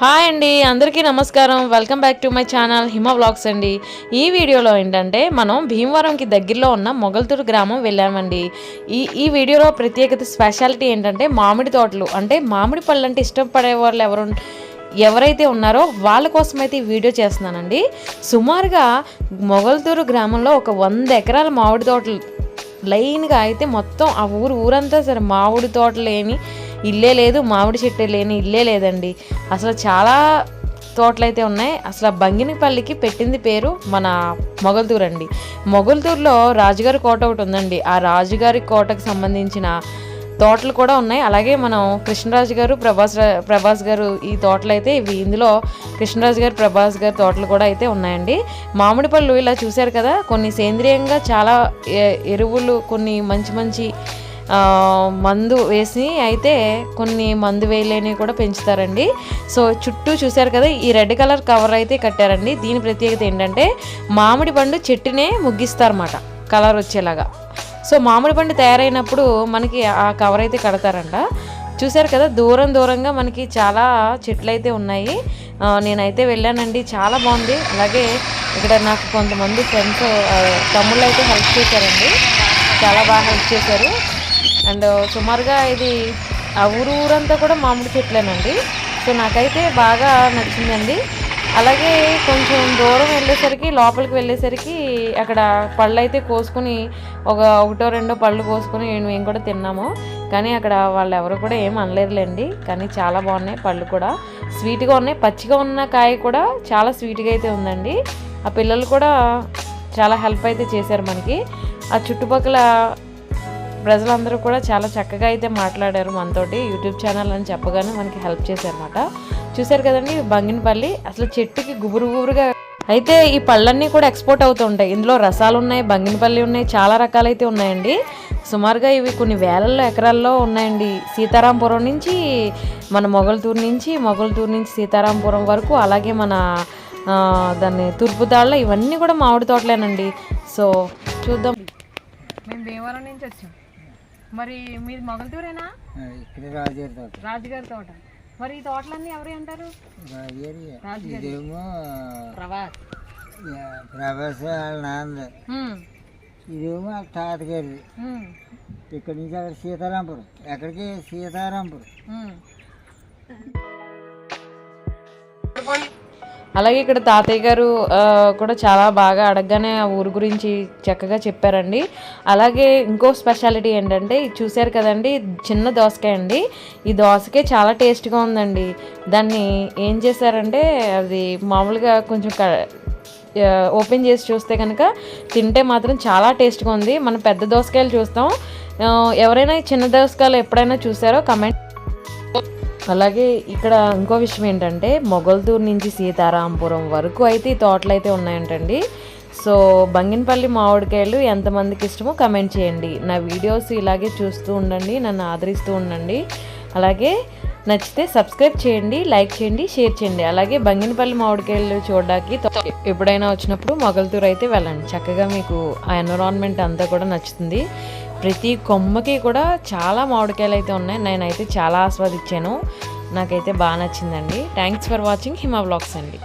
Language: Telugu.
హాయ్ అండి అందరికీ నమస్కారం. Welcome back to my channel Hima vlogs అండి. ఈ వీడియోలో ఏంటంటే మనం భీమవరంకి దగ్గరలో ఉన్న మొగల్తూరు గ్రామం వెళ్ళామండి. ఈ ఈ వీడియోలో ప్రత్యేకత స్పెషాలిటీ ఏంటంటే మామిడి తోటలు. అంటే మామిడి పళ్ళు అంటే ఇష్టపడే వాళ్ళు ఎవరు ఎవరైతే ఉన్నారో వాళ్ళ కోసం అయితే ఈ వీడియో చేస్తున్నానండి. సుమారుగా మొగల్తూరు గ్రామంలో ఒక వంద ఎకరాల మామిడి తోటలు లైన్గా అయితే మొత్తం ఆ ఊరు ఊరంతా సరే మామిడి తోటలు లేని ఇల్లే లేదు మామిడి చెట్టు లేని ఇల్లే లేదండి. అసలు చాలా తోటలు అయితే ఉన్నాయి. అసలు ఆ బంగినపల్లికి పెట్టింది పేరు మన మొగల్తూరు అండి. మొగల్తూరులో రాజుగారి కోట ఒకటి ఉందండి. ఆ రాజుగారి కోటకు సంబంధించిన తోటలు కూడా ఉన్నాయి. అలాగే మనం కృష్ణరాజు గారు ప్రభాస్ రా- ప్రభాస్ గారు ఈ తోటలు అయితే ఇవి. ఇందులో కృష్ణరాజు గారు ప్రభాస్ గారు తోటలు కూడా అయితే ఉన్నాయండి. మామిడి పళ్ళు ఇలా చూశారు కదా కొన్ని సేంద్రియంగా చాలా ఎరువులు కొన్ని మంచి మంచి మందు వేసి అయితే కొన్ని మందు వేయలేనివి కూడా పెంచుతారండి. సో చుట్టూ చూశారు కదా ఈ రెడ్ కలర్ కవర్ అయితే కట్టారండి. దీని ప్రత్యేకత ఏంటంటే మామిడి పండు చెట్టునే ముగ్గిస్తారన్నమాట కలర్ వచ్చేలాగా. సో మామిడి పండు తయారైనప్పుడు మనకి ఆ కవర్ అయితే కడతారంట. చూశారు కదా దూరం దూరంగా మనకి చాలా చెట్లు అయితే ఉన్నాయి నేనైతే వెళ్ళానండి చాలా బాగుంది. అలాగే ఇక్కడ నాకు కొంతమంది ఫ్రెండ్స్ తమ్ముళ్ళు అయితే హెల్ప్ చేశారండి. చాలా బాగా హెల్ప్ చేశారు. అండ్ సుమారుగా ఇది ఆ ఊరు ఊరంతా కూడా మామిడి చెట్లేనండి. సో నాకైతే బాగా నచ్చిందండి. అలాగే కొంచెం దూరం వెళ్ళేసరికి లోపలికి వెళ్ళేసరికి అక్కడ పళ్ళు అయితే కోసుకుని ఒక ఒకటో రెండో పళ్ళు కోసుకుని మేము కూడా తిన్నాము. కానీ అక్కడ వాళ్ళు ఎవరు కూడా ఏం అనలేరులేండి కానీ చాలా బాగున్నాయి పళ్ళు కూడా. స్వీట్గా ఉన్నాయి. పచ్చిగా ఉన్న కాయ కూడా చాలా స్వీట్గా అయితే ఉందండి. ఆ పిల్లలు కూడా చాలా హెల్ప్ అయితే చేశారు మనకి. ఆ చుట్టుపక్కల ప్రజలందరూ కూడా చాలా చక్కగా అయితే మాట్లాడారు మనతోటి యూట్యూబ్ ఛానల్ అని చెప్పగానే మనకి హెల్ప్ చేశారనమాట చూశారు కదండి బంగినపల్లి అసలు చెట్టుకి గుబురు గుబురుగా అయితే ఈ పళ్ళన్నీ కూడా ఎక్స్పోర్ట్ అవుతూ ఉంటాయి. ఇందులో రసాలు ఉన్నాయి బంగినపల్లి ఉన్నాయి చాలా రకాలైతే ఉన్నాయండి. సుమారుగా ఇవి కొన్ని వేలల్లో ఎకరాల్లో ఉన్నాయండి. సీతారాంపురం నుంచి మన మొగల్తూరు నుంచి మొగల్తూరు నుంచి సీతారాంపురం వరకు అలాగే మన దాన్ని తూర్పు దాళ్ళ ఇవన్నీ కూడా మామిడి తోటలేనండి. సో చూద్దాం. మేము భీమవరం నుంచి వచ్చాం. మరి మీది మొగల్తూరేనా? ఇక్కడ రాజేరు తోట. రాజుగారి తోట. మరి ఈ తోటలన్నీ ఎవరు అంటారు రాజేరి ఇదేమో ప్రభాస్. ప్రభాస్ వాళ్ళ నాన్న. ఇదేమో వాళ్ళ తాతగారి. ఇక్కడి నుంచి అక్కడ సీతారాంపురం. ఎక్కడికి? సీతారాంపురం. అలాగే ఇక్కడ తాతయ్య గారు కూడా చాలా బాగా అడగగానే ఆ ఊరు గురించి చక్కగా చెప్పారండి. అలాగే ఇంకో స్పెషాలిటీ ఏంటంటే చూశారు కదండి చిన్న దోసకాయ అండి. ఈ దోసకాయ చాలా టేస్ట్గా ఉందండి. దాన్ని ఏం చేశారంటే అది మామూలుగా కొంచెం క ఓపెన్ చేసి చూస్తే కనుక తింటే మాత్రం చాలా టేస్ట్గా ఉంది. మనం పెద్ద దోసకాయలు చూస్తాం. ఎవరైనా చిన్న దోసకాయలు ఎప్పుడైనా చూసారో కమెంట్ అలాగే ఇక్కడ ఇంకో విషయం ఏంటంటే మొగల్తూరు నుంచి సీతారాంపురం వరకు అయితే ఈ తోటలు అయితే ఉన్నాయంటండి. సో బంగినపల్లి మామిడికాయలు ఎంతమందికి ఇష్టమో కమెంట్ చేయండి. నా వీడియోస్ ఇలాగే చూస్తూ ఉండండి నన్ను ఆదరిస్తూ ఉండండి. అలాగే నచ్చితే సబ్స్క్రైబ్ చేయండి లైక్ చేయండి షేర్ చేయండి. అలాగే బంగినపల్లి మామిడికాయలు చూడడానికి ఎప్పుడైనా వచ్చినప్పుడు మొగల్తూరు అయితే వెళ్ళండి. చక్కగా మీకు ఆ ఎన్విరాన్మెంట్ అంతా కూడా నచ్చుతుంది. ప్రతి కొమ్మకి కూడా చాలా మామిడికాయలు అయితే ఉన్నాయి. నేనైతే చాలా ఆస్వాదించాను. నాకైతే బాగా నచ్చిందండి. Thanks for watching Hima blogs అండి.